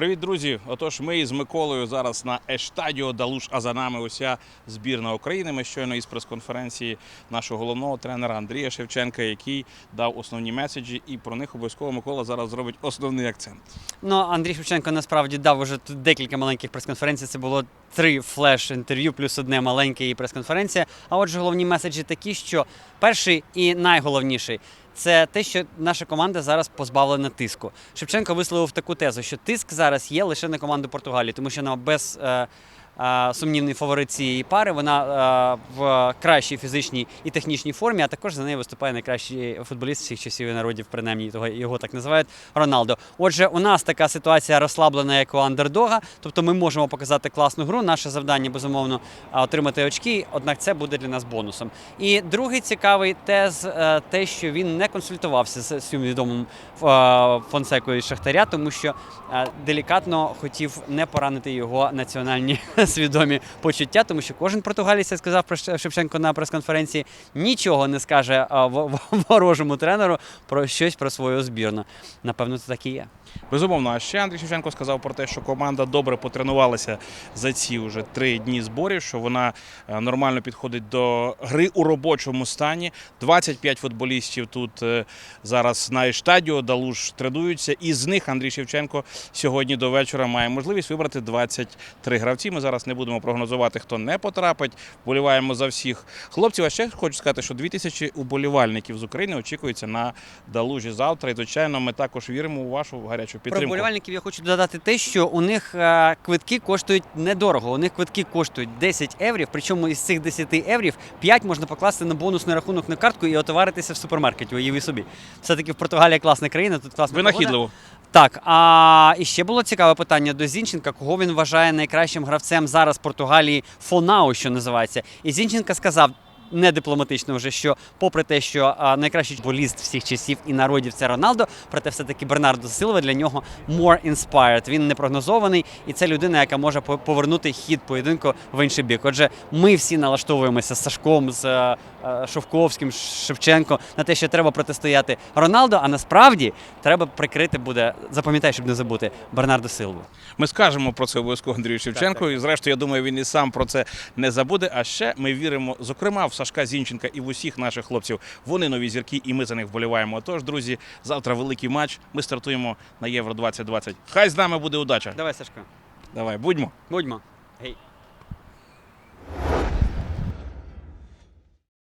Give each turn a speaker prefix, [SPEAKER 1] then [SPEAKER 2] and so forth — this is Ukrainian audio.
[SPEAKER 1] Привіт, друзі! Отож, ми із Миколою зараз на Ештадіо Далуш, а за нами уся збірна України. Ми щойно із прес-конференції нашого головного тренера Андрія Шевченка, який дав основні меседжі, і про них обов'язково Микола зараз зробить основний акцент.
[SPEAKER 2] Ну, Андрій Шевченко насправді дав уже тут декілька маленьких прес-конференцій. Це було три флеш-інтерв'ю, плюс одне маленьке і прес-конференція. А отже, головні меседжі такі, що перший і найголовніший. Це те, що наша команда зараз позбавлена тиску. Шевченко висловив таку тезу, що тиск зараз є лише на команду Португалії, тому що на без е, сумнівний фаворит цієї пари. Вона е, в кращій фізичній і технічній формі, а також за нею виступає найкращий футболіст всіх часів і народів, принаймні того його так називають Роналдо. Отже, у нас така ситуація розслаблена, як у андердога. Тобто ми можемо показати класну гру. Наше завдання безумовно отримати очки. Однак це буде для нас бонусом. І другий цікавий тез е, те, що він не консультувався з цим відомим е, Фонсекою Шахтаря, тому що е, делікатно хотів не поранити його національні свідомі почуття, тому що кожен португалець, як сказав про Шевченко на прес-конференції, нічого не скаже е, ворожому тренеру про щось про свою збірну. Напевно, це так і є.
[SPEAKER 1] Безумовно, а ще Андрій Шевченко сказав про те, що команда добре потренувалася за ці вже три дні зборів, що вона е, нормально підходить до гри у робочому стані. 25 футболістів тут е, зараз на Ештадіо Далуш тренуються, і з них Андрій Шевченко сьогодні до вечора має можливість вибрати 23 гравці. Ми зараз не будемо прогнозувати, хто не потрапить. Вболіваємо за всіх хлопців. А ще хочу сказати, що 2000 уболівальників з України очікується на Далужі завтра. І звичайно, ми також віримо у вашу гарячу
[SPEAKER 2] Про
[SPEAKER 1] підтримку.
[SPEAKER 2] вболівальників я хочу додати те, що у них е, квитки коштують недорого. У них квитки коштують 10 єврів, причому із цих 10 єврів 5 можна покласти на бонусний рахунок на картку і отоваритися в супермаркеті. Уяви собі. Все-таки в Португалія класна країна, тут класна погода. Так, а і ще було цікаве питання до Зінченка, кого він вважає найкращим гравцем зараз Португалії Фонау, що називається. І Зінченка сказав. Не дипломатично вже, що попри те, що найкращий футболіст всіх часів і народів це Роналдо, проте все-таки Бернардо Силва для нього more inspired. Він не прогнозований, і це людина, яка може по- повернути хід поєдинку в інший бік. Отже, ми всі налаштовуємося з Сашком, з е, е, Шовковським, Шевченко на те, що треба протистояти Роналдо, а насправді треба прикрити буде, запам'ятай, щоб не забути, Бернардо Силву.
[SPEAKER 1] Ми скажемо про це обов'язково Андрію Шевченку. І зрештою, я думаю, він і сам про це не забуде. А ще ми віримо, зокрема, в Сашка Зінченка і в усіх наших хлопців. Вони нові зірки, і ми за них вболіваємо. Тож, друзі, завтра великий матч. Ми стартуємо на Євро 2020. Хай з нами буде удача.
[SPEAKER 2] Давай, Сашка.
[SPEAKER 1] Давай, будьмо.
[SPEAKER 2] будьмо. Гей.